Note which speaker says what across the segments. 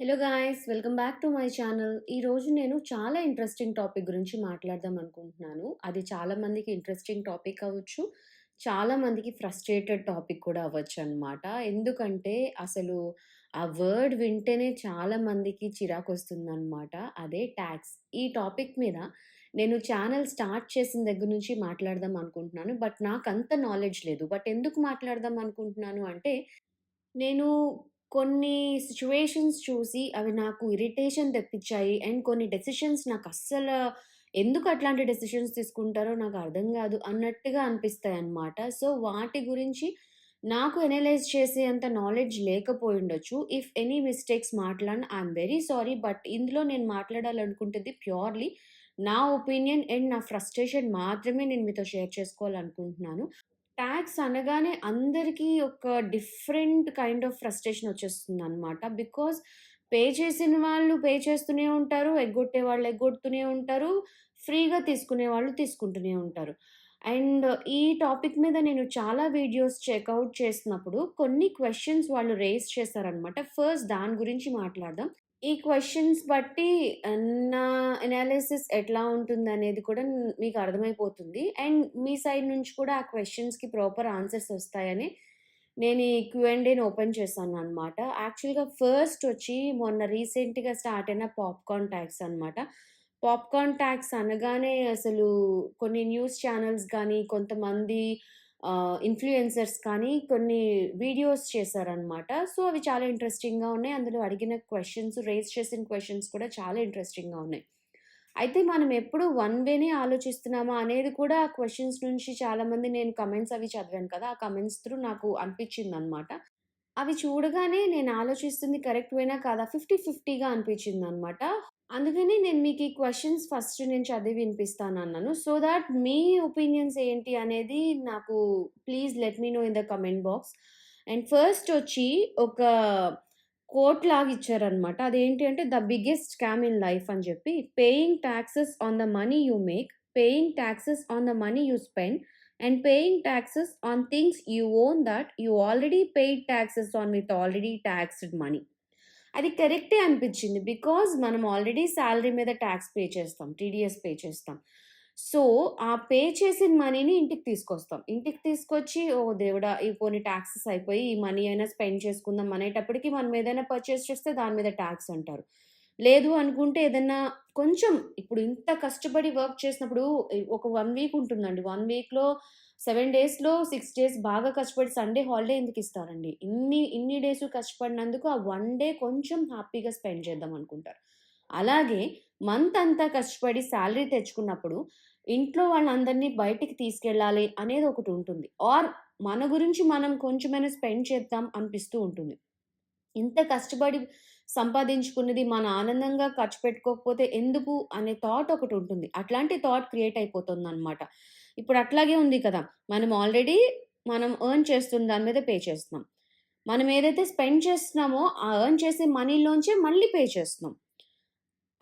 Speaker 1: Hello guys welcome back to my channel ఈరోజు నేను చాలా ఇంట్రెస్టింగ్ టాపిక్ గురించి మాట్లాడదాం అనుకుంటున్నాను. అది చాలామందికి ఇంట్రెస్టింగ్ టాపిక్ అవ్వచ్చు. చాలామందికి ఫ్రస్ట్రేటెడ్ టాపిక్ కూడా అవ్వచ్చు అనమాట ఎందుకంటే అసలు ఆ వర్డ్ వింటేనే చాలా మందికి చిరాకు వస్తుందన్నమాట. అదే ట్యాక్స్ ఈ టాపిక్ మీద నేను ఛానల్ స్టార్ట్ చేసిన దగ్గర నుంచి మాట్లాడదాం అనుకుంటున్నాను. బట్ నాకు అంత నాలెడ్జ్ లేదు. బట్ ఎందుకు మాట్లాడదాం అనుకుంటున్నాను అంటే నేను కొన్ని సిచ్యువేషన్స్ చూసి అవి నాకు ఇరిటేషన్ తెప్పించాయి. అండ్ కొన్ని డెసిషన్స్ నాకు అస్సలు ఎందుకు అట్లాంటి డెసిషన్స్ తీసుకుంటారో నాకు అర్థం కాదు అన్నట్టుగా అనిపిస్తాయి అన్నమాట సో, వాటి గురించి నాకు ఎనలైజ్ చేసేంత నాలెడ్జ్ లేకపోయుండొచ్చు. ఇఫ్ ఎనీ మిస్టేక్స్ మాట్లాడిన ఐఎమ్ వెరీ సారీ. బట్ ఇందులో నేను మాట్లాడాలనుకుంటుంది ప్యూర్‌లీ నా ఒపీనియన్ అండ్ నా ఫ్రస్ట్రేషన్ మాత్రమే నేను మీతో షేర్ చేసుకోవాలనుకుంటున్నాను. ట్యాక్స్ అనగానే అందరికీ ఒక డిఫరెంట్ కైండ్ ఆఫ్ ఫ్రస్ట్రేషన్ వచ్చేస్తుందనమాట. బికాజ్ పే చేసిన వాళ్ళు పే చేస్తూనే ఉంటారు. ఎగ్గొట్టే వాళ్ళు ఎగ్గొడుతూనే ఉంటారు. ఫ్రీగా తీసుకునే వాళ్ళు తీసుకుంటూనే ఉంటారు. అండ్ ఈ టాపిక్ మీద నేను చాలా వీడియోస్ చెక్అవుట్ చేసినప్పుడు కొన్ని క్వశ్చన్స్ వాళ్ళు రేస్ చేశారనమాట. ఫస్ట్ దాని గురించి మాట్లాడదాం. ఈ క్వశ్చన్స్ బట్టి నా ఎనాలిసిస్ ఎట్లా ఉంటుంది అనేది కూడా మీకు అర్థమైపోతుంది. అండ్ మీ సైడ్ నుంచి కూడా ఆ క్వశ్చన్స్కి ప్రాపర్ ఆన్సర్స్ వస్తాయని నేను ఈ క్యూ ఓపెన్ చేశాను అనమాట యాక్చువల్‌గా ఫస్ట్ వచ్చి మొన్న రీసెంట్‌గా స్టార్ట్ అయిన పాప్‌కార్న్ ట్యాక్స్ అనమాట. పాప్‌కార్న్ ట్యాక్స్ అనగానే అసలు కొన్ని న్యూస్ ఛానల్స్ కానీ కొంతమంది ఇన్‌ఫ్లుయెన్సర్స్ కానీ కొన్ని వీడియోస్ చేశారనమాట. సో, అవి చాలా ఇంట్రెస్టింగ్‌గా ఉన్నాయి. అందులో అడిగిన క్వశ్చన్స్ రేస్ చేసిన క్వశ్చన్స్ కూడా చాలా ఇంట్రెస్టింగ్‌గా ఉన్నాయి. అయితే మనం ఎప్పుడు వన్ వేనే ఆలోచిస్తున్నామా అనేది కూడా ఆ క్వశ్చన్స్ నుంచి చాలామంది నేను కమెంట్స్ అవి చదివాను కదా! ఆ కమెంట్స్ త్రూ నాకు అనిపించింది అనమాట అవి చూడగానే నేను ఆలోచిస్తుంది కరెక్ట్ వేనా కాదా 50, 50గా అనిపించిందనమాట. అందుకని నేను మీకు ఈ క్వశ్చన్స్ ఫస్ట్ నేను చదివి వినిపిస్తాను అన్నాను సో దాట్ మీ ఒపీనియన్స్ ఏంటి అనేది నాకు please let me know in the comment box. And first వచ్చి ఒక కోట్ లాగా ఇచ్చారనమాట. అదేంటి అంటే the biggest scam in life అని చెప్పి paying taxes on the money you make, paying taxes on the money you spend and paying taxes on things you own that you already paid taxes on with already taxed money. అది కరెక్టే అనిపించింది. Because మనం already salary మీద tax pay చేస్తాం. TDS pay చేస్తాం. So, ఆ pay చేసిన మనీని ఇంటికి తీసుకొస్తాం. ఇంటికి తీసుకొచ్చి ఓ దేవుడా! ఈ కొన్ని టాక్సెస్ అయిపోయి ఈ మనీ అయినా స్పెండ్ చేసుకుందాం అనేటప్పటికి మనం ఏదైనా పర్చేస్ చేస్తే దాని మీద టాక్స్ అంటారు. లేదు అనుకుంటే ఏదైనా కొంచెం ఇప్పుడు ఇంత కష్టపడి వర్క్ చేసినప్పుడు ఒక వన్ వీక్ ఉంటుందండి. వన్ వీక్‌లో సెవెన్ డేస్‌లో సిక్స్ డేస్ బాగా కష్టపడి సండే హాలిడే ఎందుకు ఇస్తారండి? ఇన్ని ఇన్ని డేస్ కష్టపడినందుకు ఆ వన్ డే కొంచెం హ్యాపీగా స్పెండ్ చేద్దాం అనుకుంటారు. అలాగే మంత్ అంతా కష్టపడి శాలరీ తెచ్చుకున్నప్పుడు ఇంట్లో వాళ్ళందరిని బయటికి తీసుకెళ్ళాలి అనేది ఒకటి ఉంటుంది. ఆర్ మన గురించి మనం కొంచెమైనా స్పెండ్ చేద్దాం అనిపిస్తూ ఉంటుంది. ఇంత కష్టపడి సంపాదించుకున్నది మన ఆనందంగా ఖర్చు పెట్టుకోకపోతే ఎందుకు అనే థాట్ ఒకటి ఉంటుంది. అట్లాంటి థాట్ క్రియేట్ అయిపోతుంది అనమాట ఇప్పుడు అట్లాగే ఉంది కదా! మనం ఆల్రెడీ మనం ఎర్న్ చేస్తున్న దాని మీద పే చేస్తున్నాం. మనం ఏదైతే స్పెండ్ చేస్తున్నామో ఆ ఎర్న్ చేసే మనీలోంచే మళ్ళీ పే చేస్తున్నాం.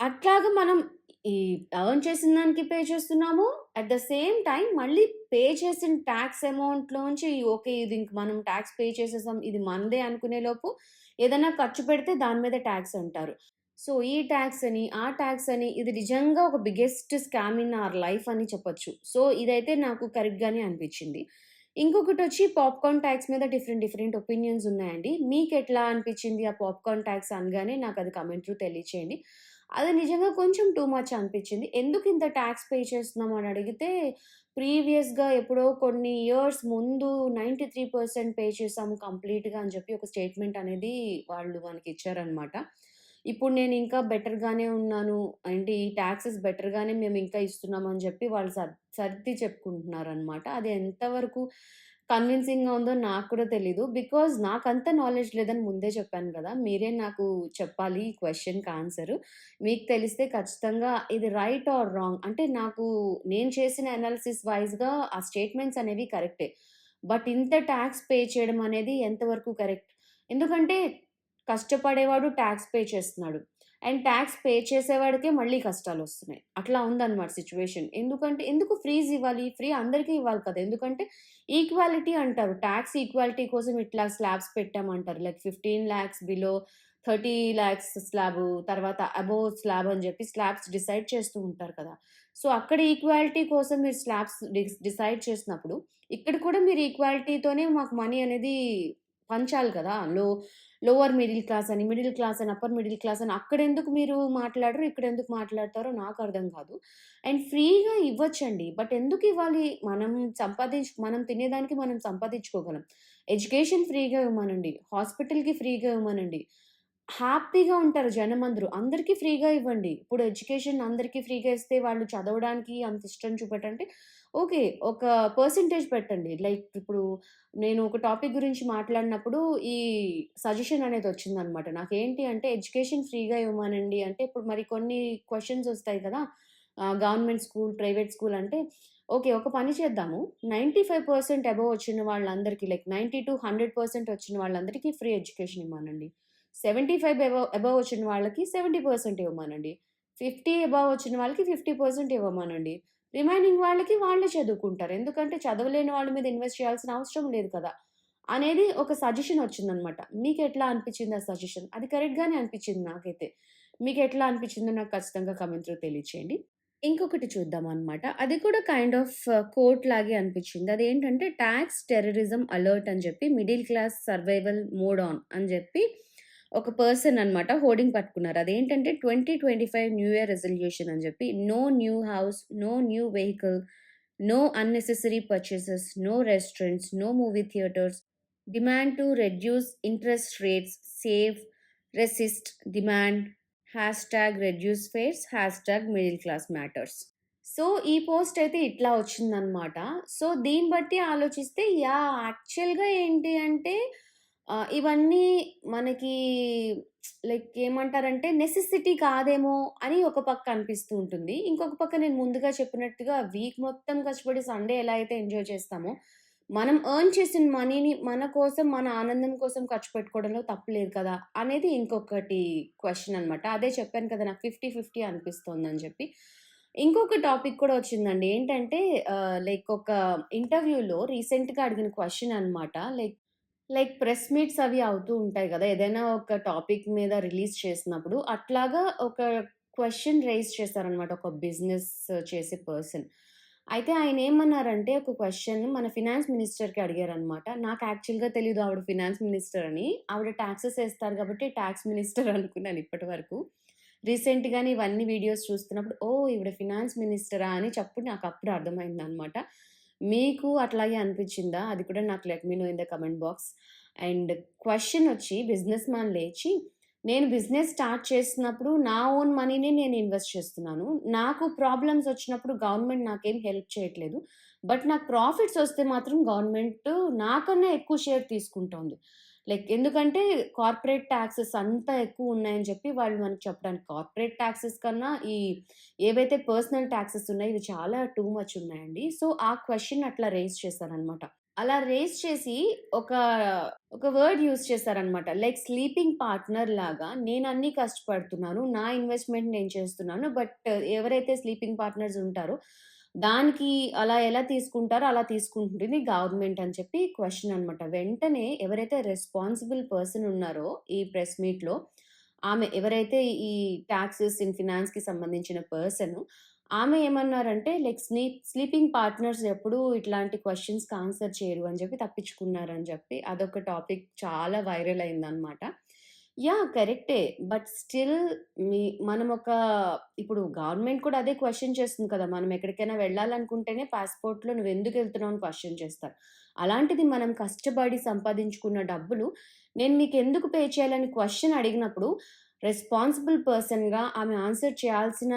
Speaker 1: అట్లాగా మనం ఈ ఎర్న్ చేసిన దానికి పే చేస్తున్నాము. అట్ ద సేమ్ టైం మళ్ళీ పే చేసిన ట్యాక్స్ అమౌంట్‌లోంచి ఓకే. ఇది ఇంక మనం ట్యాక్స్ పే చేసేసాం. ఇది మనదే అనుకునే లోపు ఏదైనా ఖర్చు పెడితే దాని మీద ట్యాక్స్ అంటారు. సో, ఈ ట్యాక్స్ అని, ఆ ట్యాక్స్ అని ఇది నిజంగా ఒక biggest scam in our life అని చెప్పొచ్చు. సో, ఇదైతే నాకు కరెక్ట్‌గానే అనిపించింది. ఇంకొకటి వచ్చి పాప్‌కార్న్ ట్యాక్స్ మీద డిఫరెంట్ డిఫరెంట్ ఒపీనియన్స్ ఉన్నాయండి. మీకు ఎట్లా అనిపించింది ఆ పాప్‌కార్న్ ట్యాక్స్ అనగానే నాకు అది కమెంట్ త్రూ తెలియచేయండి. అది నిజంగా కొంచెం టూ మచ్ అనిపించింది. ఎందుకు ఇంత టాక్స్ పే చేస్తున్నాం అని అడిగితే ప్రీవియస్‌గా ఎప్పుడో కొన్ని ఇయర్స్ ముందు 93% పే చేసాము కంప్లీట్‌గా అని చెప్పి ఒక స్టేట్మెంట్ అనేది వాళ్ళు మనకి ఇచ్చారనమాట ఇప్పుడు నేను ఇంకా బెటర్‌గానే ఉన్నాను. అంటే ఈ టాక్సెస్ బెటర్‌గానే మేము ఇంకా ఇస్తున్నాం అని చెప్పి వాళ్ళు సర్ సర్ది చెప్పుకుంటున్నారనమాట. అది ఎంతవరకు కన్విన్సింగ్‌గా ఉందో నాకు కూడా తెలీదు. బికాజ్ నాకంత నాలెడ్జ్ లేదని ముందే చెప్పాను కదా మీరే నాకు చెప్పాలి ఈ క్వశ్చన్కి ఆన్సర్. మీకు తెలిస్తే ఖచ్చితంగా ఇది రైట్ ఆర్ రాంగ్ అంటే నాకు నేను చేసిన అనాలిసిస్ వైస్‌గా ఆ స్టేట్మెంట్స్ అనేవి కరెక్టే. బట్ ఇంత ట్యాక్స్ పే చేయడం అనేది ఎంతవరకు కరెక్ట్? ఎందుకంటే కష్టపడేవాడు ట్యాక్స్ పే చేస్తున్నాడు. అండ్ ట్యాక్స్ పే చేసేవాడికే మళ్ళీ కష్టాలు వస్తున్నాయి అట్లా ఉందన్నమాట సిచ్యువేషన్ ఎందుకంటే ఎందుకు ఫ్రీజ్ ఇవ్వాలి? ఫ్రీ అందరికీ ఇవ్వాలి కదా! ఎందుకంటే ఈక్వాలిటీ అంటారు. ట్యాక్స్ ఈక్వాలిటీ కోసం ఇట్లా slabs పెట్టామంటారు. Like 15,00,000 below thirty lakhs slab తర్వాత అబోవ్ స్లాబ్ అని చెప్పి స్లాబ్స్ డిసైడ్ చేస్తూ ఉంటారు కదా! సో, అక్కడ ఈక్వాలిటీ కోసం మీరు స్లాబ్స్ డిసైడ్ చేసినప్పుడు, ఇక్కడ కూడా మీరు ఈక్వాలిటీతోనే మాకు మనీ అనేది పంచాలి కదా! లో లోవర్ మిడిల్ క్లాస్ అని, మిడిల్ క్లాస్ అని, అప్పర్ మిడిల్ క్లాస్ అని అక్కడ ఎందుకు మీరు మాట్లాడరు, ఇక్కడెందుకు మాట్లాడతారో నాకు అర్థం కాదు. అండ్ ఫ్రీగా ఇవ్వచ్చండి. బట్ ఎందుకు ఇవ్వాలి? మనం సంపాదించు మనం తినేదానికి మనం సంపాదించుకోగలం. ఎడ్యుకేషన్ ఫ్రీగా ఇవ్వమనండి. హాస్పిటల్‌కి ఫ్రీగా ఇవ్వమనండి. హ్యాపీగా ఉంటారు జనమందరూ. అందరికీ ఫ్రీగా ఇవ్వండి. ఇప్పుడు ఎడ్యుకేషన్ అందరికీ ఫ్రీగా ఇస్తే వాళ్ళు చదవడానికి అంత ఇష్టం చూపెట్టంటే ఓకే. ఒక పర్సెంటేజ్ పెట్టండి. లైక్ ఇప్పుడు నేను ఒక టాపిక్ గురించి మాట్లాడినప్పుడు ఈ సజెషన్ అనేది వచ్చిందనమాట. నాకేంటి అంటే ఎడ్యుకేషన్ ఫ్రీగా ఇవ్వమనండి అంటే ఇప్పుడు మరి కొన్ని క్వశ్చన్స్ వస్తాయి కదా! గవర్నమెంట్ స్కూల్, ప్రైవేట్ స్కూల్ అంటే ఓకే. ఒక పని చేద్దాము. 95% అబోవ్ వచ్చిన వాళ్ళందరికీ లైక్ 90-100% వచ్చిన వాళ్ళందరికీ ఫ్రీ ఎడ్యుకేషన్ ఇవ్వమానండి సెవెంటీ ఫైవ్ అబవ్ అబవ్ వచ్చిన వాళ్ళకి 70% ఇవ్వమనండి. 50 అబోవ్ వచ్చిన వాళ్ళకి 50% ఇవ్వమనండి. రిమైనింగ్ వాళ్ళకి వాళ్ళే చదువుకుంటారు. ఎందుకంటే చదవలేని వాళ్ళ మీద ఇన్వెస్ట్ చేయాల్సిన అవసరం లేదు కదా! అనేది ఒక సజెషన్ వచ్చిందనమాట. ఎట్లా అనిపించింది ఆ సజెషన్? అది కరెక్ట్‌గానే అనిపించింది నాకైతే. మీకు ఎట్లా అనిపించిందో నాకు ఖచ్చితంగా కమెంట్లో తెలియచేయండి. ఇంకొకటి చూద్దాం అనమాట అది కూడా కైండ్ ఆఫ్ కోట్ లాగే అనిపిచ్చింది. అదేంటంటే ట్యాక్స్ టెర్రరిజం అలర్ట్ అని చెప్పి middle class survival mode on అని చెప్పి ఒక పర్సన్ అనమాట హోర్డింగ్ పట్టుకున్నారు. అదేంటంటే 2025 న్యూ ఇయర్ రెజల్యూషన్ అని చెప్పి no new house, no new vehicle, no unnecessary purchases, no restaurants, no movie theatres, demand to reduce interest rates, save, resist, demand, hashtag reduce fares, hashtag middle class matters. So, ఈ post అయితే ఇట్లా వచ్చిందనమాట. So, దీన్ని బట్టి ఆలోచిస్తే yeah యాక్చువల్‌గా ఏంటి అంటే ఇవన్నీ మనకి లైక్ ఏమంటారంటే నెసెసిటీ కాదేమో అని ఒక పక్క అనిపిస్తూ ఉంటుంది. ఇంకొక పక్క నేను ముందుగా చెప్పినట్టుగా వీక్ మొత్తం కష్టపడి సండే ఎలా అయితే ఎంజాయ్ చేస్తామో, మనం ఎర్న్ చేసిన మనీని మన కోసం, మన ఆనందం కోసం ఖర్చు పెట్టుకోవడంలో తప్పలేదు కదా! అనేది ఇంకొకటి క్వెషన్ అనమాట. అదే చెప్పాను కదా! నాకు 50, 50 అనిపిస్తోందని చెప్పి. ఇంకొక టాపిక్ కూడా వచ్చిందండి. ఏంటంటే ఆహ్, లైక్ ఒక ఇంటర్వ్యూలో రీసెంట్‌గా అడిగిన క్వెషన్ అనమాట. లైక్ లైక్ ప్రెస్ మీట్స్ అవి అవుతూ ఉంటాయి కదా ఏదైనా ఒక టాపిక్ మీద రిలీజ్ చేసినప్పుడు అట్లాగా ఒక క్వశ్చన్ రైజ్ చేశారనమాట. ఒక బిజినెస్ చేసే పర్సన్. అయితే ఆయన ఏమన్నారంటే ఒక క్వశ్చన్ మన ఫినాన్స్ మినిస్టర్‌కి అడిగారనమాట. నాకు యాక్చువల్‌గా తెలియదు ఆవిడ ఫినాన్స్ మినిస్టర్ అని. ఆవిడ టాక్సెస్ వేస్తారు కాబట్టి టాక్స్ మినిస్టర్ అనుకున్నాను ఇప్పటి వరకు. రీసెంట్‌గానే ఇవన్నీ వీడియోస్ చూస్తున్నప్పుడు ఓ ఈవిడ ఫినాన్స్ మినిస్టరా అని చప్పుడు నాకప్పుడు అర్థమైందనమాట. మీకు అట్లాగే అనిపించిందా అది కూడా నాకు let me know in the comment box. And question వచ్చి బిజినెస్ మ్యాన్ లేచి, నేను బిజినెస్ స్టార్ట్ చేసినప్పుడు నా ఓన్ మనీనే నేను ఇన్వెస్ట్ చేస్తున్నాను. నాకు ప్రాబ్లమ్స్ వచ్చినప్పుడు గవర్నమెంట్ నాకేం హెల్ప్ చేయట్లేదు. బట్ నాకు ప్రాఫిట్స్ వస్తే మాత్రం గవర్నమెంట్ నాకన్నా ఎక్కువ షేర్ తీసుకుంటోంది. లైక్ ఎందుకంటే కార్పొరేట్ ట్యాక్సెస్ అంతా ఎక్కువ ఉన్నాయని చెప్పి వాళ్ళు మనకు చెప్పడానికి కార్పొరేట్ ట్యాక్సెస్ కన్నా ఈ ఏవైతే పర్సనల్ ట్యాక్సెస్ ఉన్నాయో ఇవి చాలా టూ మచ్ ఉన్నాయండి. సో, ఆ క్వశ్చన్ అట్లా రేస్ చేశారనమాట. అలా రైజ్ చేసి ఒక, ఒక వర్డ్ యూజ్ చేశారనమాట. లైక్ స్లీపింగ్ పార్ట్నర్ లాగా నేను అన్ని కష్టపడుతున్నాను. నా ఇన్వెస్ట్‌మెంట్ నేను చేస్తున్నాను. బట్ ఎవరైతే స్లీపింగ్ పార్ట్నర్స్ ఉంటారో దానికి అలా ఎలా తీసుకుంటారో అలా తీసుకుంటుంది గవర్నమెంట్ అని చెప్పి క్వశ్చన్ అనమాట. వెంటనే ఎవరైతే రెస్పాన్సిబుల్ పర్సన్ ఉన్నారో ఈ ప్రెస్ మీట్‌లో ఆమె ఎవరైతే ఈ ట్యాక్సెస్ ఇన్ ఫినాన్స్‌కి సంబంధించిన పర్సన్ ఆమె ఏమన్నారంటే లైక్ స్లీప్ స్లీపింగ్ పార్ట్నర్స్ ఎప్పుడు ఇట్లాంటి క్వశ్చన్స్కి ఆన్సర్ చేయరు అని చెప్పి తప్పించుకున్నారని చెప్పి అదొక టాపిక్ చాలా వైరల్ అయిందనమాట. యాహ్! కరెక్టే. బట్ స్టిల్ మీ మనం ఒక ఇప్పుడు గవర్నమెంట్ కూడా అదే క్వెషన్ చేస్తుంది కదా! మనం ఎక్కడికైనా వెళ్ళాలనుకుంటేనే పాస్‌పోర్ట్‌లో నువ్వెందుకెళ్తున్నావు అని క్వెషన్ చేస్తారు. అలాంటిది మనం కష్టపడి సంపాదించుకున్న డబ్బులు నేను మీకెందుకు పే చేయాలని క్వెషన్ అడిగినప్పుడు రెస్పాన్సిబుల్ పర్సన్‌గా ఆమె ఆన్సర్ చేయాల్సిన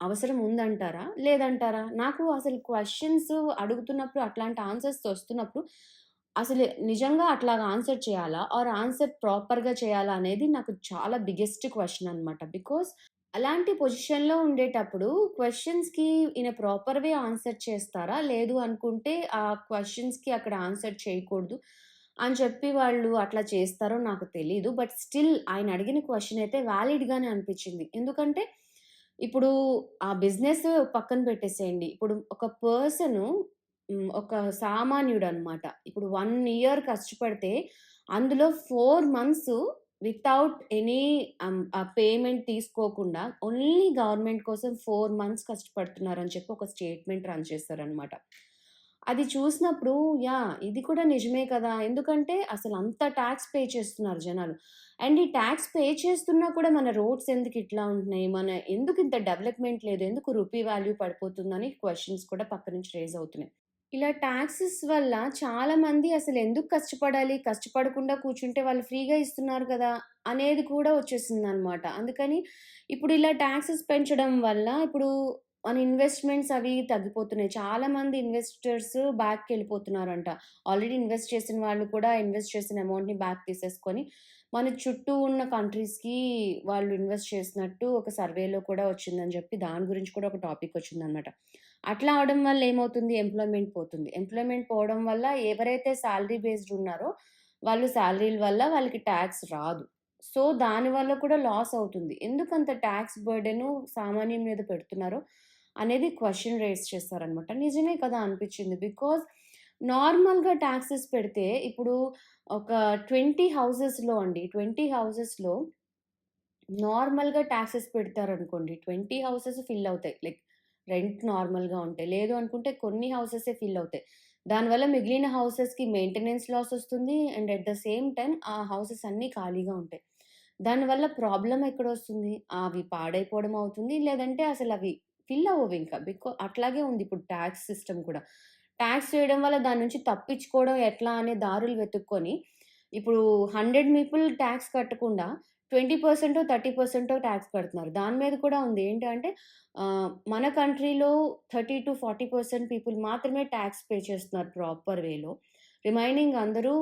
Speaker 1: అవసరం ఉందంటారా? లేదంటారా? నాకు అసలు క్వెషన్స్ అడుగుతున్నప్పుడు అట్లాంటి ఆన్సర్స్ వస్తున్నప్పుడు అసలు నిజంగా అట్లాగా ఆన్సర్ చేయాలా? ఆర్ ఆన్సర్ ప్రాపర్‌గా చేయాలా? అనేది నాకు చాలా బిగ్గెస్ట్ క్వశ్చన్ అనమాట. బికాస్ అలాంటి పొజిషన్‌లో ఉండేటప్పుడు క్వశ్చన్స్కి ఈయన ప్రాపర్ వే ఆన్సర్ చేస్తారా? లేదు అనుకుంటే ఆ క్వశ్చన్స్కి అక్కడ ఆన్సర్ చేయకూడదు అని చెప్పి వాళ్ళు అట్లా చేస్తారో నాకు తెలీదు. బట్ స్టిల్ ఆయన అడిగిన క్వశ్చన్ అయితే వ్యాలిడ్గానే అనిపించింది ఎందుకంటే ఇప్పుడు ఆ బిజినెస్ పక్కన పెట్టేసేయండి. ఇప్పుడు ఒక పర్సను ఒక సామాన్యుడు అనమాట ఇప్పుడు వన్ ఇయర్ కష్టపడితే అందులో ఫోర్ మంత్స్ వితౌట్ ఎనీ ఆ పేమెంట్ తీసుకోకుండా ఓన్లీ గవర్నమెంట్ కోసం ఫోర్ మంత్స్ కష్టపడుతున్నారని చెప్పి ఒక స్టేట్మెంట్ రన్ చేస్తారనమాట అది చూసినప్పుడు యా ఇది కూడా నిజమే కదా! ఎందుకంటే అసలు అంత ట్యాక్స్ పే చేస్తున్నారు జనాలు. అండ్ ఈ ట్యాక్స్ పే చేస్తున్నా కూడా మన రోడ్స్ ఎందుకు ఇట్లా ఉంటున్నాయి? మన ఎందుకు ఇంత డెవలప్‌మెంట్ లేదు? ఎందుకు రూపీ వాల్యూ పడిపోతుందని క్వశ్చన్స్ కూడా పక్క నుంచి రేజ్ అవుతున్నాయి. ఇలా ట్యాక్సెస్ వల్ల చాలామంది అసలు ఎందుకు కష్టపడాలి? కష్టపడకుండా కూర్చుంటే వాళ్ళు ఫ్రీగా ఇస్తున్నారు కదా! అనేది కూడా వచ్చేసింది అనమాట అందుకని ఇప్పుడు ఇలా టాక్సెస్ పెంచడం వల్ల ఇప్పుడు మన ఇన్వెస్ట్‌మెంట్స్ అవి తగ్గిపోతున్నాయి. చాలామంది ఇన్వెస్టర్స్ బ్యాక్‌కెళ్ళిపోతున్నారంట. ఆల్రెడీ ఇన్వెస్ట్ చేసిన వాళ్ళు కూడా ఇన్వెస్ట్ చేసిన అమౌంట్‌ని బ్యాక్ తీసేసుకొని, మన చుట్టూ ఉన్న కంట్రీస్‌కి వాళ్ళు ఇన్వెస్ట్ చేసినట్టు ఒక సర్వేలో కూడా వచ్చిందని చెప్పి దాని గురించి కూడా ఒక టాపిక్ వచ్చిందనమాట. అట్లా అవడం వల్ల ఏమవుతుంది? ఎంప్లాయ్‌మెంట్ పోతుంది. ఎంప్లాయ్‌మెంట్ పోవడం వల్ల ఎవరైతే శాలరీ బేస్డ్ ఉన్నారో వాళ్ళు శాలరీల వల్ల వాళ్ళకి ట్యాక్స్ రాదు. సో, దానివల్ల కూడా లాస్ అవుతుంది. ఎందుకంత ట్యాక్స్ బర్డెను సామాన్యం మీద పెడుతున్నారో అనేది క్వశ్చన్ రైజ్ చేస్తారనమాట నిజమే కదా! అనిపించింది. బికాజ్ నార్మల్‌గా ట్యాక్సెస్ పెడితే ఇప్పుడు ఒక 20 హౌసెస్‌లో అండి 20 హౌసెస్‌లో నార్మల్‌గా ట్యాక్సెస్ పెడతారనుకోండి. 20 హౌసెస్ ఫిల్ అవుతాయి. లైక్ రెంట్ నార్మల్‌గా ఉంటాయి లేదు అనుకుంటే కొన్ని హౌసెసే ఫిల్ అవుతాయి. దానివల్ల మిగిలిన హౌసెస్‌కి మెయింటెనెన్స్ లాస్ వస్తుంది. And at the same time ఆ హౌసెస్ అన్నీ ఖాళీగా ఉంటాయి. దానివల్ల ప్రాబ్లం ఎక్కడ వస్తుంది అవి పాడైపోవడం అవుతుంది. లేదంటే అసలు అవి ఫిల్ అవ్వవింక. బికా అట్లాగే ఉంది ఇప్పుడు ట్యాక్స్ సిస్టమ్ కూడా. ట్యాక్స్ వేయడం వల్ల దాని నుంచి తప్పించుకోవడం ఎట్లా అనే దారులు వెతుక్కొని, ఇప్పుడు 100 పీపుల్ ట్యాక్స్ కట్టకుండా 20% 30% టాక్స్ కడుతున్నారు. దాని మీద కూడా ఉంది. ఏంటంటే మన కంట్రీలో 30-40% పీపుల్ మాత్రమే ట్యాక్స్ పే చేస్తున్నారు ప్రాపర్ వేలో. రిమైనింగ్ అందరూ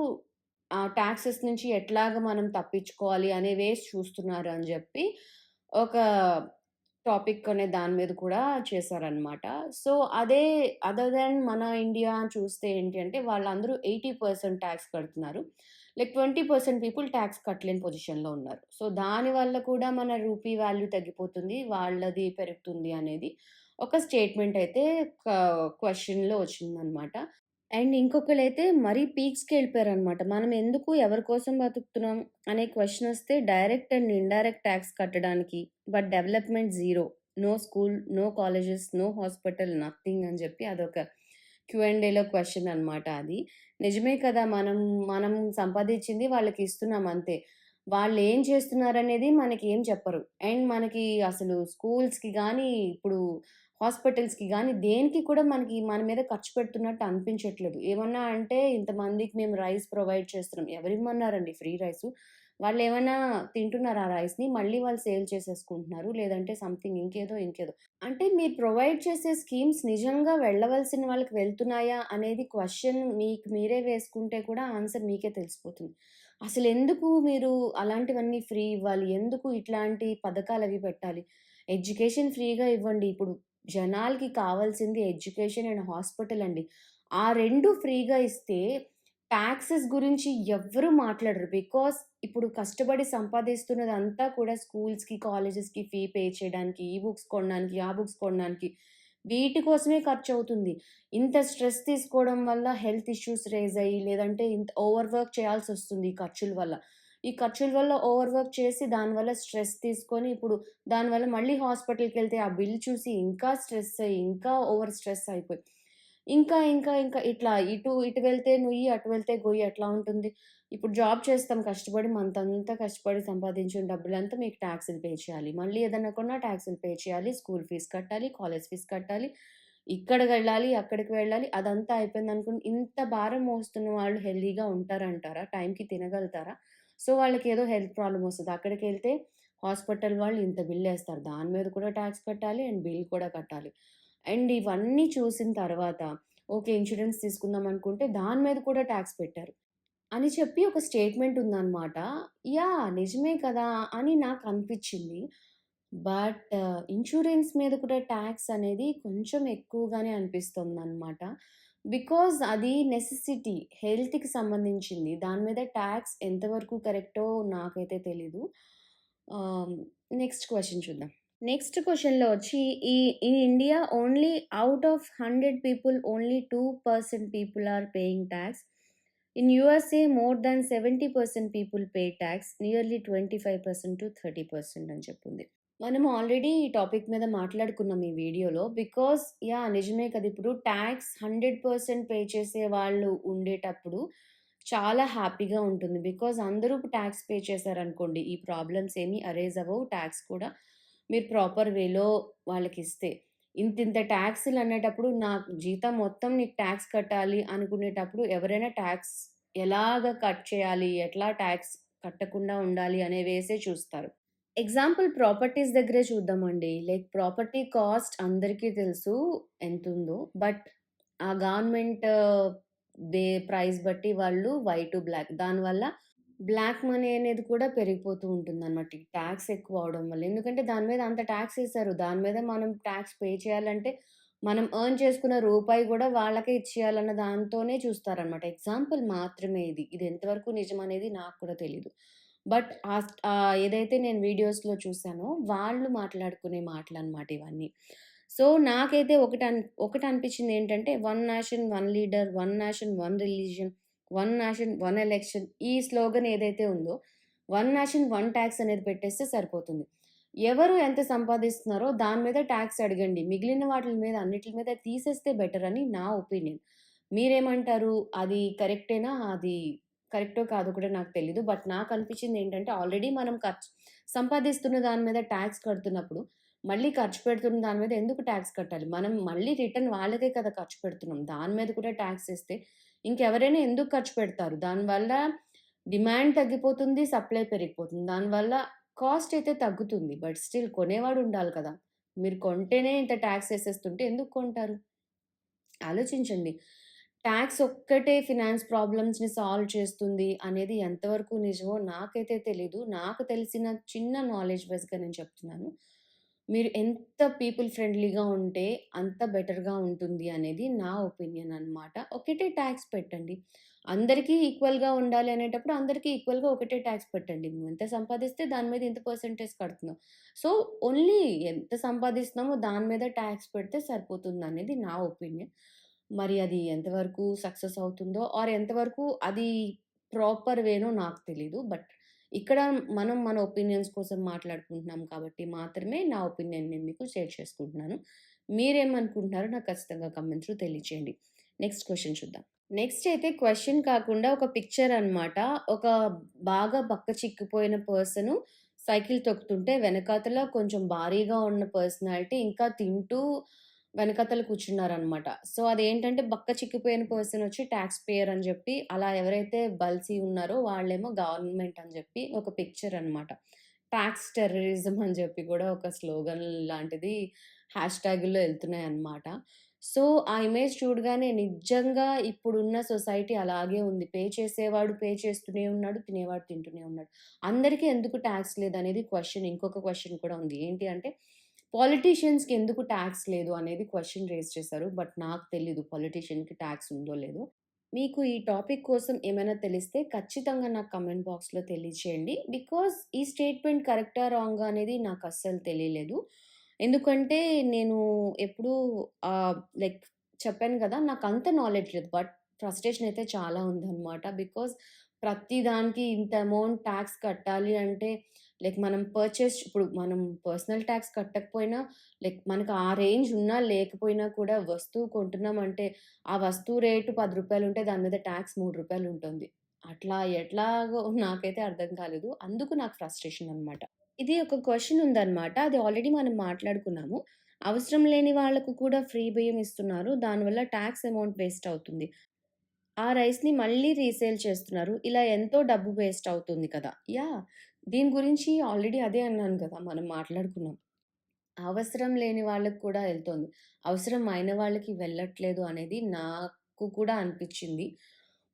Speaker 1: ఆ ట్యాక్సెస్ నుంచి ఎట్లాగా మనం తప్పించుకోవాలి అనే వేస్ చూస్తున్నారు అని చెప్పి ఒక టాపిక్ అనే దాని మీద కూడా చేశారనమాట. సో, అదే అదర్ దెన్ మన ఇండియా చూస్తే ఏంటి అంటే వాళ్ళందరూ ఎయిటీ పర్సెంట్ ట్యాక్స్ కడుతున్నారు. లైక్ 20% పీపుల్ ట్యాక్స్ కట్టలేని పొజిషన్‌లో ఉన్నారు. సో, దానివల్ల కూడా మన రూపీ వాల్యూ తగ్గిపోతుంది. వాళ్ళది పెరుగుతుంది అనేది ఒక స్టేట్మెంట్ అయితే క్వశ్చన్లో వచ్చిందనమాట. అండ్ ఇంకొకళ్ళైతే మరీ పీక్స్‌కెళ్ళిపోయారనమాట. మనం ఎందుకు ఎవరి కోసం బతుకుతున్నాం అనే క్వశ్చన్ వస్తే డైరెక్ట్ అండ్ ఇండైరెక్ట్ ట్యాక్స్ కట్టడానికి. But development zero. No school, no colleges, no hospital, nothing అని చెప్పి అదొక క్యూ అండ్ ఏలో క్వశ్చన్ అనమాట అది. నిజమే కదా! మనం మనం సంపాదించింది వాళ్ళకి ఇస్తున్నాం అంతే. వాళ్ళు ఏం చేస్తున్నారనేది మనకి ఏం చెప్పరు. అండ్ మనకి అసలు స్కూల్స్‌కి కానీ ఇప్పుడు హాస్పిటల్స్‌కి కానీ దేనికి కూడా మనకి మన మీద ఖర్చు పెడుతున్నట్టు అనిపించట్లేదు. ఏమన్నా అంటే ఇంతమందికి మేము రైస్ ప్రొవైడ్ చేస్తున్నాం. ఎవరిమ్మన్నారండి ఫ్రీ రైసు? వాళ్ళు ఏమైనా తింటున్నారా ఆ రైస్‌ని? మళ్ళీ వాళ్ళు సేల్ చేసేసుకుంటున్నారు. లేదంటే సంథింగ్ ఇంకేదో, ఇంకేదో. అంటే మీరు ప్రొవైడ్ చేసే స్కీమ్స్ నిజంగా వెళ్ళవలసిన వాళ్ళకి వెళ్తున్నాయా అనేది క్వశ్చన్ మీకు మీరే వేసుకుంటే కూడా ఆన్సర్ మీకే తెలిసిపోతుంది. అసలు ఎందుకు మీరు అలాంటివన్నీ ఫ్రీ ఇవ్వాలి? ఎందుకు ఇట్లాంటి పథకాలు అవి పెట్టాలి? ఎడ్యుకేషన్ ఫ్రీగా ఇవ్వండి. ఇప్పుడు జనాలకి కావాల్సింది ఎడ్యుకేషన్ అండ్ హాస్పిటల్ అండి. ఆ రెండు ఫ్రీగా ఇస్తే టాక్సెస్ గురించి ఎవరు మాట్లాడరు. బికాస్ ఇప్పుడు కష్టపడి సంపాదిస్తున్నది అంతా కూడా స్కూల్స్‌కి, కాలేజెస్‌కి ఫీ పే చేయడానికి, ఈ బుక్స్ కొనడానికి, ఆ బుక్స్ కొనడానికి వీటి కోసమే ఖర్చు అవుతుంది ఇంత స్ట్రెస్ తీసుకోవడం వల్ల హెల్త్ ఇష్యూస్ రేజ్ అయ్యి, లేదంటే ఇంత ఓవర్ వర్క్ చేయాల్సొస్తుంది ఈ ఖర్చుల వల్ల. ఈ ఖర్చుల వల్ల ఓవర్ వర్క్ చేసి దానివల్ల స్ట్రెస్ తీసుకొని ఇప్పుడు దానివల్ల మళ్ళీ హాస్పిటల్కి వెళ్తే ఆ బిల్ చూసి ఇంకా స్ట్రెస్ అయ్యి, ఇంకా ఓవర్ స్ట్రెస్ అయిపోయి, ఇంకా, ఇంకా, ఇంకా ఇట్లా ఇటు ఇటు వెళ్తే నుయ్యి, అటు వెళ్తే గొయ్యి అట్లా ఉంటుంది? ఇప్పుడు జాబ్ చేస్తాం కష్టపడి మంత్ అంతా కష్టపడి సంపాదించిన డబ్బులంతా మీకు ట్యాక్సులు పే చేయాలి. మళ్ళీ ఏదన్నా కొన్నా ట్యాక్సులు పే చేయాలి. స్కూల్ ఫీజు కట్టాలి. కాలేజ్ ఫీజు కట్టాలి. ఇక్కడికెళ్ళాలి, అక్కడికి వెళ్ళాలి. అదంతా అయిపోయింది అనుకుని ఇంత భారం మోస్తున్న వాళ్ళు హెల్తీగా ఉంటారంటారా? టైంకి తినగలుగుతారా? సో, వాళ్ళకేదో హెల్త్ ప్రాబ్లమ్ అక్కడికి వెళ్తే హాస్పిటల్ వాళ్ళు ఇంత బిల్ వేస్తారు దాని మీద కూడా టాక్స్ కట్టాలి అండ్ బిల్ కూడా కట్టాలి. అండ్ ఇవన్నీ చూసిన తర్వాత ఓకే. ఇన్సూరెన్స్ తీసుకుందాం అనుకుంటే దాని మీద కూడా ట్యాక్స్ పెట్టారు. అని చెప్పి ఒక స్టేట్మెంట్ ఉందన్నమాట యా నిజమే కదా! అని నాకు అనిపించింది బట్ ఇన్సూరెన్స్ మీద కూడా ట్యాక్స్ అనేది కొంచెం ఎక్కువగానే అనిపిస్తుంది అనమాట బికాజ్ అది నెసెసిటీ హెల్త్‌కి సంబంధించింది. దాని మీద ట్యాక్స్ ఎంతవరకు కరెక్టో నాకైతే తెలీదు. నెక్స్ట్ క్వశ్చన్ చూద్దాం. నెక్స్ట్ క్వశ్చన్లో వచ్చి ఈ in India only out of 100 people only two percent people are paying tax in USA more than 70% people pay tax nearly twenty five percent to thirty percent అని చెప్పింది మనం ఆల్రెడీ ఈ topic మీద మాట్లాడుకున్నాం ఈ వీడియోలో. బికాస్ యా నిజమే కదా! ఇప్పుడు టాక్స్ 100% పే చేసే వాళ్ళు ఉండేటప్పుడు చాలా హ్యాపీగా ఉంటుంది. బికాజ్ అందరూ ట్యాక్స్ పే చేశారనుకోండి, ఈ ప్రాబ్లమ్స్ ఏమి అరేజ్ అవ్వవు. ట్యాక్స్ కూడా మీరు ప్రాపర్ వేలో వాళ్ళకి ఇస్తే ఇంత ఇంత ట్యాక్స్లు అనేటప్పుడు నాకు జీతం మొత్తం నీకు ట్యాక్స్ కట్టాలి అనుకునేటప్పుడు ఎవరైనా ట్యాక్స్ ఎలాగ కట్ చేయాలి? ఎట్లా ట్యాక్స్ కట్టకుండా ఉండాలి అనే వేసే చూస్తారు. ఎగ్జాంపుల్ ప్రాపర్టీస్ దగ్గరే చూద్దామండి. లైక్ ప్రాపర్టీ కాస్ట్ అందరికీ తెలుసు ఎంత ఉందో బట్ ఆ గవర్నమెంట్ దే ప్రైస్ బట్టి వాళ్ళు వై టు బ్లాక్. దానివల్ల బ్లాక్ మనీ అనేది కూడా పెరిగిపోతూ ఉంటుంది ఈ టాక్స్ ఎక్కువ అవడం వల్ల. ఎందుకంటే దాని మీద అంత ట్యాక్స్ ఇస్తారు దాని మీద మనం ట్యాక్స్ పే చేయాలంటే మనం ఎర్న్ చేసుకున్న రూపాయి కూడా వాళ్ళకే ఇచ్చేయాలన్న దాంతోనే చూస్తారనమాట. ఎగ్జాంపుల్ మాత్రమే ఇది. ఇది ఎంతవరకు నిజం అనేది నాకు కూడా తెలీదు. బట్ ఏదైతే నేను వీడియోస్‌లో చూసానో వాళ్ళు మాట్లాడుకునే మాటలు అనమాట ఇవన్నీ. సో, నాకైతే ఒకటన్ ఒకటనిపించింది ఏంటంటే, one nation, one leader, one nation, one religion, one nation, one election ఈ స్లోగన్ ఏదైతే ఉందో, వన్ నేషన్, వన్ టాక్స్ అనేది పెట్టేస్తే సరిపోతుంది. ఎవరు ఎంత సంపాదిస్తున్నారో దాని మీద టాక్స్ అడగండి. మిగిలిన వాటిల మీద అన్నిటి మీద తీసేస్తే బెటర్ అని నా ఒపీనియన్. మీరేమంటారు? అది కరెక్టేనా? అది కరెక్టో కాదు కూడా నాకు తెలీదు. బట్ నాకు అనిపించింది ఏంటంటే, ఆల్రెడీ మనం ఖర్చు సంపాదిస్తున్న దాని మీద టాక్స్ కడుతున్నప్పుడు, మళ్ళీ ఖర్చు పెడుతున్న దాని మీద ఎందుకు ట్యాక్స్ కట్టాలి? మనం మళ్ళీ రిటర్న్ వాళ్ళకే కదా ఖర్చు పెడుతున్నాం. దాని మీద కూడా టాక్స్ వేస్తే ఇంకెవరైనా ఎందుకు ఖర్చు పెడతారు? దానివల్ల డిమాండ్ తగ్గిపోతుంది. సప్లై పెరిగిపోతుంది. దానివల్ల కాస్ట్ అయితే తగ్గుతుంది. బట్ స్టిల్ కొనేవాడు ఉండాలి కదా! మీరు కొంటేనే ఇంత ట్యాక్స్ వేసేస్తుంటే ఎందుకు కొంటారు? ఆలోచించండి. ట్యాక్స్ ఒక్కటే ఫినాన్స్ ప్రాబ్లమ్స్‌ని సాల్వ్ చేస్తుంది అనేది ఎంతవరకు నిజమో నాకైతే తెలీదు. నాకు తెలిసిన చిన్న నాలెడ్జ్ బేస్‌గా నేను చెప్తున్నాను. మీరు ఎంత పీపుల్ ఫ్రెండ్లీగా ఉంటే అంత బెటర్‌గా ఉంటుంది అనేది నా ఒపీనియన్ అనమాట. ఒకటే ట్యాక్స్ పెట్టండి. అందరికీ ఈక్వల్‌గా ఉండాలి అనేటప్పుడు అందరికీ ఈక్వల్‌గా ఒకటే ట్యాక్స్ పెట్టండి. ఎంత సంపాదిస్తే దాని మీద ఇంత పర్సెంటేజ్ కడుతున్నాం సో, ఓన్లీ ఎంత సంపాదిస్తున్నామో దాని మీద టాక్స్ పెడితే సరిపోతుంది అనేది నా ఒపీనియన్. మరి అది ఎంతవరకు సక్సెస్ అవుతుందో ఆర్ ఎంతవరకు అది ప్రాపర్ వేనో నాకు తెలీదు. బట్ ఇక్కడ మనం మన ఒపీనియన్స్ కోసం మాట్లాడుకుంటున్నాం కాబట్టి మాత్రమే నా ఒపీనియన్ నేను మీకు షేర్ చేసుకుంటున్నాను. మీరేమనుకుంటున్నారో నాకు ఖచ్చితంగా కమెంట్స్లో తెలియచేయండి. నెక్స్ట్ క్వశ్చన్ చూద్దాం. నెక్స్ట్ అయితే క్వశ్చన్ కాకుండా ఒక పిక్చర్ అనమాట. ఒక బాగా బక్క చిక్కిపోయిన పర్సను సైకిల్ తొక్కుతుంటే వెనకాతల కొంచెం భారీగా ఉన్న పర్సనాలిటీ ఇంకా తింటూ వెనకతలు కూర్చున్నారనమాట. సో, అదేంటంటే బక్క చిక్కిపోయిన పర్సన్ వచ్చి ట్యాక్స్ పేయర్ అని చెప్పి అలా ఎవరైతే బల్సీ ఉన్నారో వాళ్ళేమో గవర్నమెంట్ అని చెప్పి ఒక పిక్చర్ అనమాట. ట్యాక్స్ టెర్రరిజం అని చెప్పి కూడా ఒక స్లోగన్ లాంటిది హ్యాష్ టాగ్లో వెళ్తున్నాయి అన్నమాట సో, ఆ ఇమేజ్ చూడగానే నిజంగా ఇప్పుడున్న సొసైటీ అలాగే ఉంది. పే చేసేవాడు పే చేస్తూనే ఉన్నాడు. తినేవాడు తింటూనే ఉన్నాడు. అందరికీ ఎందుకు ట్యాక్స్ లేదనేది క్వశ్చన్ ఇంకొక క్వశ్చన్ కూడా ఉంది. ఏంటి అంటే పాలిటీషియన్స్‌కి ఎందుకు ట్యాక్స్ లేదు అనేది క్వశ్చన్ రేస్ చేశారు. బట్ నాకు తెలీదు పాలిటీషియన్‌కి ట్యాక్స్ ఉందో లేదో. మీకు ఈ టాపిక్ కోసం ఏమైనా తెలిస్తే ఖచ్చితంగా నాకు కామెంట్ బాక్స్‌లో తెలియచేయండి. బికాజ్ ఈ స్టేట్మెంట్ కరెక్టా? రాంగా? అనేది నాకు అస్సలు తెలియలేదు. ఎందుకంటే నేను ఎప్పుడూ లైక్ చెప్పాను కదా నాకు అంత నాలెడ్జ్ లేదు. బట్ ఫ్రస్ట్రేషన్ అయితే చాలా ఉందన్నమాట బికాజ్ ప్రతి దానికి ఇంత అమౌంట్ ట్యాక్స్ కట్టాలి అంటే లైక్ మనం పర్చేస్ ఇప్పుడు మనం పర్సనల్ ట్యాక్స్ కట్టకపోయినా లైక్ మనకు ఆ రేంజ్ ఉన్నా లేకపోయినా కూడా వస్తువు కొంటున్నామంటే ఆ వస్తువు రేటు పది రూపాయలు ఉంటే దాని మీద ట్యాక్స్ మూడు రూపాయలు ఉంటుంది. అట్లా ఎట్లాగో నాకైతే అర్థం కాలేదు. అందుకు నాకు ఫ్రస్ట్రేషన్ అనమాట. ఇది ఒక క్వశ్చన్ ఉందనమాట. అది ఆల్రెడీ మనం మాట్లాడుకున్నాము. అవసరం లేని వాళ్ళకు కూడా ఫ్రీ బియ్యం ఇస్తున్నారు. దానివల్ల ట్యాక్స్ అమౌంట్ వేస్ట్ అవుతుంది. ఆ రైస్‌ని మళ్ళీ రీసేల్ చేస్తున్నారు. ఇలా ఎంతో డబ్బు వేస్ట్ అవుతుంది కదా! యా దీని గురించి ఆల్రెడీ అదే అన్నాను కదా! మనం మాట్లాడుకున్నాం. అవసరం లేని వాళ్ళకి కూడా వెళ్తుంది అవసరం అయిన వాళ్ళకి వెళ్ళట్లేదు అనేది నాకు కూడా అనిపించింది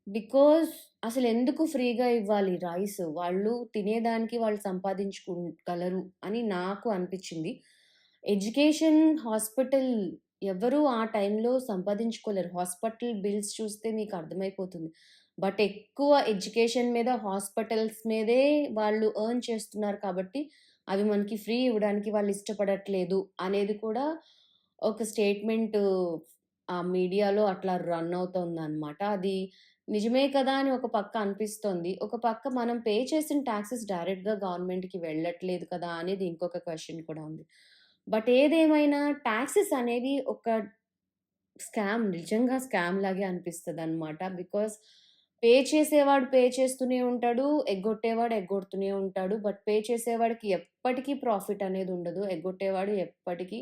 Speaker 1: బికాజ్ అసలెందుకు ఫ్రీగా ఇవ్వాలి రైస్? వాళ్ళు తినేదానికి వాళ్ళు సంపాదించుకోగలరు అని నాకు అనిపించింది ఎడ్యుకేషన్, హాస్పిటల్ ఎవరు ఆ టైంలో సంపాదించుకోలేరు. హాస్పిటల్ బిల్స్ చూస్తే మీకు అర్థమైపోతుంది. బట్ ఎక్కువ ఎడ్యుకేషన్ మీద, హాస్పిటల్స్ మీదే వాళ్ళు ఎర్న్ చేస్తున్నారు కాబట్టి, అవి మనకి ఫ్రీ ఇవ్వడానికి వాళ్ళు ఇష్టపడట్లేదు అనేది కూడా ఒక స్టేట్మెంటు ఆ మీడియాలో అట్లా రన్ అవుతోందనమాట. అది నిజమే కదా! అని ఒక పక్క అనిపిస్తుంది ఒక పక్క మనం పే చేసిన ట్యాక్సెస్ డైరెక్ట్‌గా గవర్నమెంట్‌కి వెళ్ళట్లేదు కదా! అనేది ఇంకొక క్వశ్చన్ కూడా ఉంది. బట్ ఏదేమైనా ట్యాక్సెస్ అనేది ఒక స్కామ్ నిజంగా స్కామ్ లాగే అనిపిస్తుంది అనమాట బికాస్ పే చేసేవాడు పే చేస్తూనే ఉంటాడు. ఎగ్గొట్టేవాడు ఎగ్గొడుతూనే ఉంటాడు. బట్ పే చేసేవాడికి ఎప్పటికీ ప్రాఫిట్ అనేది ఉండదు. ఎగ్గొట్టేవాడు ఎప్పటికీ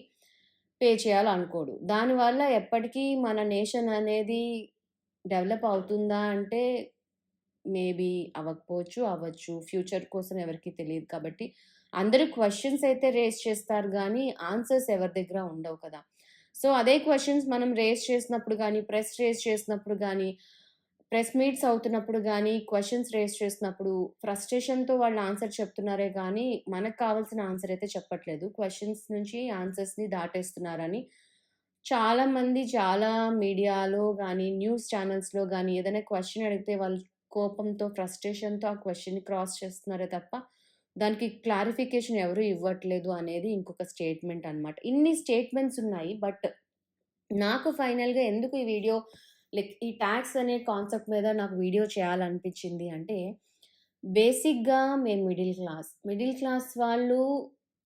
Speaker 1: పే చేయాలనుకోడు. దానివల్ల ఎప్పటికీ మన నేషన్ అనేది డెవలప్ అవుతుందా అంటే మేబీ అవ్వకపోవచ్చు, అవ్వచ్చు. ఫ్యూచర్ కోసం ఎవరికీ తెలియదు కాబట్టి అందరూ క్వశ్చన్స్ అయితే రేస్ చేస్తారు కానీ ఆన్సర్స్ ఎవరి దగ్గర ఉండవు కదా! సో, అదే క్వశ్చన్స్ మనం రేస్ చేసినప్పుడు కానీ ప్రెస్ రేస్ చేసినప్పుడు కానీ ప్రెస్ మీట్స్ అవుతున్నప్పుడు కానీ క్వశ్చన్స్ రేస్ చేసినప్పుడు ఫ్రస్ట్రేషన్‌తో వాళ్ళు ఆన్సర్ చెప్తున్నారే కానీ మనకు కావాల్సిన ఆన్సర్ అయితే చెప్పట్లేదు. క్వశ్చన్స్ నుంచి ఆన్సర్స్‌ని దాటేస్తున్నారని చాలామంది చాలా మీడియాలో కానీ న్యూస్ ఛానల్స్లో కానీ ఏదైనా క్వశ్చన్ అడిగితే వాళ్ళు కోపంతో, ఫ్రస్ట్రేషన్‌తో ఆ క్వశ్చన్ క్రాస్ చేస్తున్నారే తప్ప, దానికి క్లారిఫికేషన్ ఎవరు ఇవ్వట్లేదు అనేది ఇంకొక స్టేట్మెంట్ అనమాట. ఇన్ని స్టేట్మెంట్స్ ఉన్నాయి. బట్ నాకు ఫైనల్‌గా ఎందుకు ఈ వీడియో లైక్ ఈ ట్యాక్స్ అనే కాన్సెప్ట్ మీద నాకు వీడియో చేయాలనిపించింది అంటే, బేసిక్‌గా మేము మిడిల్ క్లాస్. మిడిల్ క్లాస్ వాళ్ళు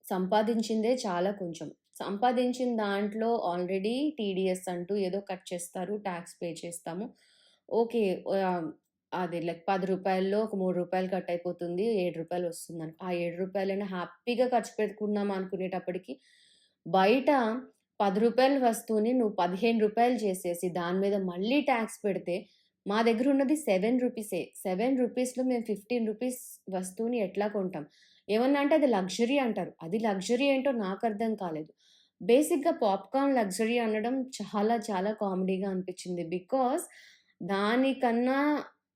Speaker 1: సంపాదించిందే చాలా కొంచెం. సంపాదించిన దాంట్లో ఆల్రెడీ టీడీఎస్ అంటూ ఏదో కట్ చేస్తారు. టాక్స్ పే చేస్తాము. ఓకే. అది లైక్ పది రూపాయల్లో ఒక మూడు రూపాయలు కట్ అయిపోతుంది. ఏడు రూపాయలు వస్తుందని. ఆ ఏడు 7 హ్యాపీగా ఖర్చు పెట్టుకుందాం అనుకునేటప్పటికి, బయట పది రూపాయల వస్తువుని నువ్వు పదిహేను రూపాయలు చేసేసి దాని మీద మళ్ళీ ట్యాక్స్ పెడితే, మా దగ్గర ఉన్నది సెవెన్ రూపీసే సెవెన్ రూపీస్‌లో మేము ఫిఫ్టీన్ రూపీస్ వస్తువుని ఎట్లా కొంటాం? ఏమన్నా అంటే అది లగ్జరీ అంటారు. అది లగ్జరీ ఏంటో నాకు అర్థం కాలేదు. బేసిక్‌గా పాప్‌కార్న్ లగ్జరీ అనడం చాలా చాలా కామెడీగా అనిపించింది. బికాస్ దానికన్నా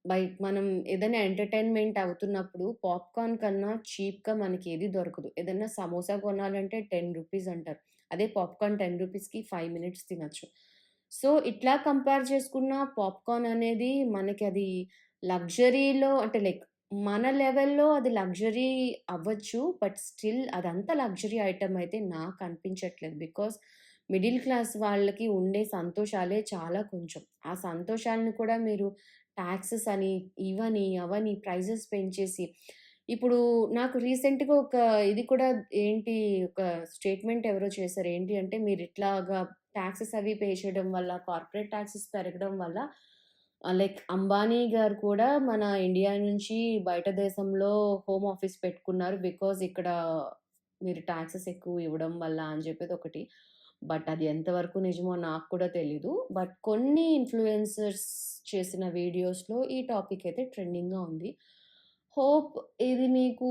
Speaker 1: బైక్ మనం ఏదైనా ఎంటర్‌టైన్‌మెంట్ అవుతున్నప్పుడు పాప్‌కార్న్ కన్నా చీప్‌గా మనకి ఏది దొరకదు. ఏదైనా సమోసా కొనాలంటే టెన్ రూపీస్ అంటారు. అదే పాప్‌కార్న్ టెన్ రూపీస్కి ఫైవ్ మినిట్స్ తినచ్చు సో, ఇట్లా కంపేర్ చేసుకున్న పాప్‌కార్న్ అనేది మనకి అది లగ్జరీలో అంటే లైక్ మన లెవెల్‌లో అది లగ్జరీ అవ్వచ్చు. బట్ స్టిల్ అదంతా లగ్జరీ ఐటమ్ అయితే నాకు అనిపించట్లేదు. బికాస్ మిడిల్ క్లాస్ వాళ్ళకి ఉండే సంతోషాలే చాలా కొంచెం. ఆ సంతోషాలను కూడా మీరు ట్యాక్సెస్ అని, ఇవని, అవని ప్రైజెస్ పెంచేసి ఇప్పుడు నాకు రీసెంట్‌గా ఒక ఇది కూడా ఏంటి ఒక స్టేట్మెంట్ ఎవరో చేశారు. ఏంటి అంటే మీరు ఇట్లాగా టాక్సెస్ అవి పే చేయడం వల్ల, కార్పొరేట్ టాక్సెస్ పెరగడం వల్ల ఆహ్, లైక్ అంబానీ గారు కూడా మన ఇండియా నుంచి బయట దేశంలో హోమ్ ఆఫీస్ పెట్టుకున్నారు. బికాజ్ ఇక్కడ మీరు టాక్సెస్ ఎక్కువ ఇవ్వడం వల్ల అని చెప్పేది ఒకటి. బట్ అది ఎంతవరకు నిజమో నాకు కూడా తెలీదు. బట్ కొన్ని ఇన్‌ఫ్లుయెన్సర్స్ చేసిన వీడియోస్‌లో ఈ టాపిక్ అయితే ట్రెండింగ్‌గా ఉంది. హోప్ ఇది మీకు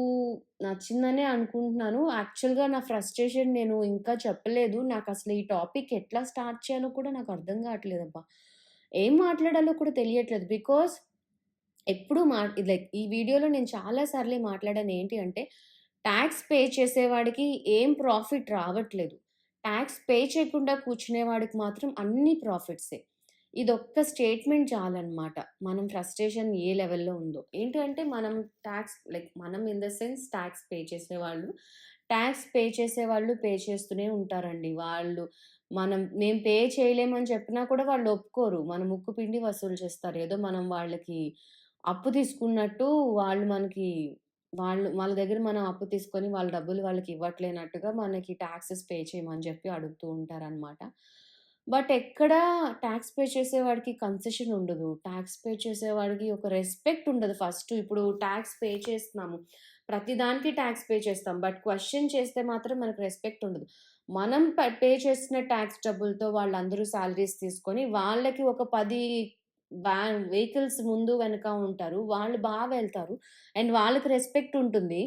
Speaker 1: నచ్చిందనే అనుకుంటున్నాను. యాక్చువల్‌గా నా ఫ్రస్ట్రేషన్ నేను ఇంకా చెప్పలేదు. నాకు అసలు ఈ టాపిక్ ఎట్లా స్టార్ట్ చేయాలో కూడా నాకు అర్థం కావట్లేదబ్బా! ఏం మాట్లాడాలో కూడా తెలియట్లేదు. బికాస్ ఎప్పుడు మా లైక్ ఈ వీడియోలో నేను చాలా సార్లు మాట్లాడాను. ఏంటి అంటే ట్యాక్స్ పే చేసేవాడికి ఏం ప్రాఫిట్ రావట్లేదు. టాక్స్ పే చేయకుండా కూర్చునేవాడికి మాత్రం అన్ని ప్రాఫిట్సే. ఇదొక్క స్టేట్మెంట్ చాలన్నమాట మనం ఫ్రస్ట్రేషన్ ఏ లెవెల్‌లో ఉందో. ఏంటంటే మనం ట్యాక్స్ లైక్ మనం in the sense tax pay చేసేవాళ్ళు. ట్యాక్స్ పే చేసేవాళ్ళు పే చేస్తూనే ఉంటారండి. వాళ్ళు మనం మేము పే చేయలేమని చెప్పినా కూడా వాళ్ళు ఒప్పుకోరు. మన ముక్కు పిండి వసూలు చేస్తారు. ఏదో మనం వాళ్ళకి అప్పు తీసుకున్నట్టు వాళ్ళు మనకి వాళ్ళు వాళ్ళ దగ్గర మనం అప్పు తీసుకొని వాళ్ళ డబ్బులు వాళ్ళకి ఇవ్వట్లేనట్టుగా మనకి ట్యాక్సెస్ పే చేయమని చెప్పి అడుగుతూ ఉంటారనమాట. బట్ ఎక్కడ ట్యాక్స్ పే చేసేవాడికి కన్సెషన్ ఉండదు. ట్యాక్స్ పే చేసేవాడికి ఒక రెస్పెక్ట్ ఉండదు ఫస్ట్. ఇప్పుడు టాక్స్ పే చేస్తున్నాము. ప్రతిదానికి ట్యాక్స్ పే చేస్తాం. బట్ క్వశ్చన్ చేస్తే మాత్రం మనకు రెస్పెక్ట్ ఉండదు. మనం పే చేసిన ట్యాక్స్ డబ్బులతో వాళ్ళందరూ సాలరీస్ తీసుకొని వాళ్ళకి ఒక పది వ్యాన్ వెహికల్స్ ముందు వెనక ఉంటారు. వాళ్ళు బాగా వెళ్తారు. అండ్ వాళ్ళకి రెస్పెక్ట్ ఉంటుంది.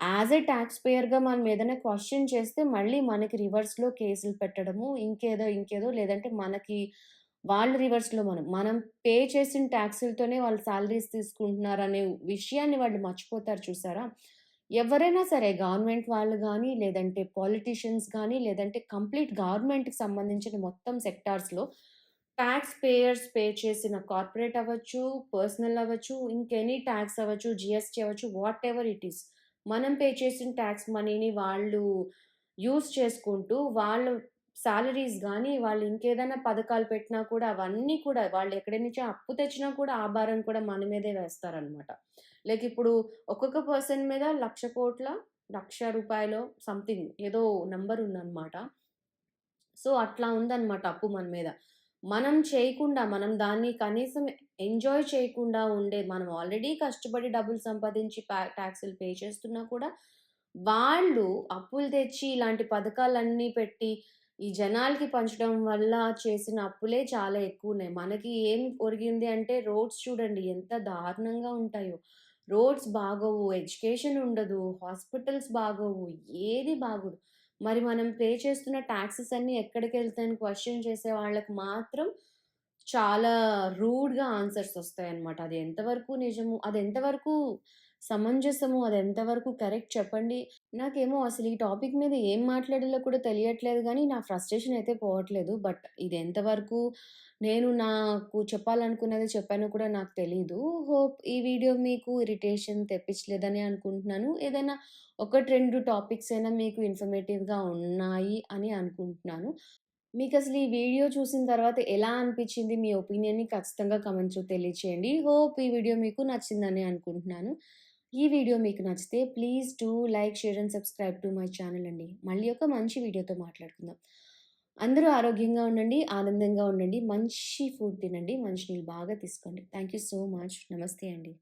Speaker 1: యాజ్ ఎ ట్యాక్స్ పేయర్‌గా మనం ఏదైనా క్వశ్చన్ చేస్తే మళ్ళీ మనకి రివర్స్‌లో కేసులు పెట్టడము, ఇంకేదో, ఇంకేదో లేదంటే మనకి వాళ్ళు రివర్స్‌లో మనం. మనం పే చేసిన ట్యాక్స్లతోనే వాళ్ళు సాలరీస్ అనే విషయాన్ని వాళ్ళు మర్చిపోతారు చూసారా? ఎవరైనా సరే గవర్నమెంట్ వాళ్ళు కానీ లేదంటే పాలిటీషియన్స్ కానీ లేదంటే కంప్లీట్ గవర్నమెంట్‌కి సంబంధించిన మొత్తం సెక్టార్స్‌లో ట్యాక్స్ పేయర్స్ పే చేసిన కార్పొరేట్ అవ్వచ్చు, పర్సనల్ అవ్వచ్చు, ఇంకెనీ టాక్స్ అవ్వచ్చు, జీఎస్టీ అవ్వచ్చు, వాట్ ఎవర్ ఇట్ ఈస్. మనం పే చేసిన ట్యాక్స్ మనీని వాళ్ళు యూజ్ చేసుకుంటూ, వాళ్ళ సాలరీస్ కానీ వాళ్ళు ఇంకేదైనా పథకాలు పెట్టినా కూడా అవన్నీ కూడా వాళ్ళు ఎక్కడి నుంచో అప్పు తెచ్చినా కూడా ఆ భారం కూడా మన మీదే వేస్తారనమాట. లైక్ ఇప్పుడు ఒక్కొక్క పర్సన్ మీద లక్ష కోట్ల లక్ష రూపాయలు సంథింగ్ ఏదో నంబర్ ఉందన్నమాట సో, అట్లా ఉందన్నమాట అప్పు మన మీద. మనం చేయకుండా, మనం దాన్ని కనీసం ఎంజాయ్ చేయకుండా ఉండే మనం ఆల్రెడీ కష్టపడి డబ్బులు సంపాదించి ట్యాక్సులు పే చేస్తున్నా కూడా, వాళ్ళు అప్పులు తెచ్చి ఇలాంటి పథకాలన్నీ పెట్టి, ఈ జనాలకి పంచడం వల్ల చేసిన అప్పులే చాలా ఎక్కువ ఉన్నాయి మనకి ఏం ఒరిగింది అంటే రోడ్స్ చూడండి ఎంత దారుణంగా ఉంటాయో. రోడ్స్ బాగోవు, ఎడ్యుకేషన్ ఉండదు, హాస్పిటల్స్ బాగోవు, ఏది బాగోదు. మరి మనం పే చేస్తున్న టాక్సెస్ అన్నీ అని క్వశ్చన్ చేసే వాళ్ళకి మాత్రం చాలా రూడ్‌గా ఆన్సర్స్ ఒస్తాయన్నమాట. అది ఎంతవరకు నిజము, అది ఎంతవరకు సమంజసము, అది ఎంతవరకు కరెక్ట్ చెప్పండి. నాకేమో అసలు ఈ టాపిక్ మీద ఏం మాట్లాడాలో కూడా తెలియట్లేదు కానీ నా ఫ్రస్ట్రేషన్ అయితే పోవట్లేదు. బట్ ఇది ఎంతవరకు నేను నాకు చెప్పాలనుకున్నది చెప్పానో కూడా నాకు తెలీదు. హోప్ ఈ వీడియో మీకు ఇరిటేషన్ తెప్పించలేదని అనుకుంటున్నాను. ఏదైనా 1, 2 టాపిక్స్ అయినా మీకు ఇన్ఫర్మేటివ్‌గా ఉన్నాయి అని అనుకుంటున్నాను. మీకు అసలు ఈ వీడియో చూసిన తర్వాత ఎలా అనిపించింది? మీ ఒపీనియన్‌ని ఖచ్చితంగా కామెంట్స్‌లో తెలియచేయండి. హోప్ ఈ వీడియో మీకు నచ్చిందని అనుకుంటున్నాను. ఈ వీడియో మీకు నచ్చితే please to like, share and subscribe to my channel అండి. మళ్ళీ ఒక మంచి వీడియోతో మాట్లాడుకుందాం. అందరూ ఆరోగ్యంగా ఉండండి, ఆనందంగా ఉండండి, మంచి ఫుడ్ తినండి, మంచి నీళ్ళు బాగా తీసుకోండి. Thank you so much. నమస్తే అండి.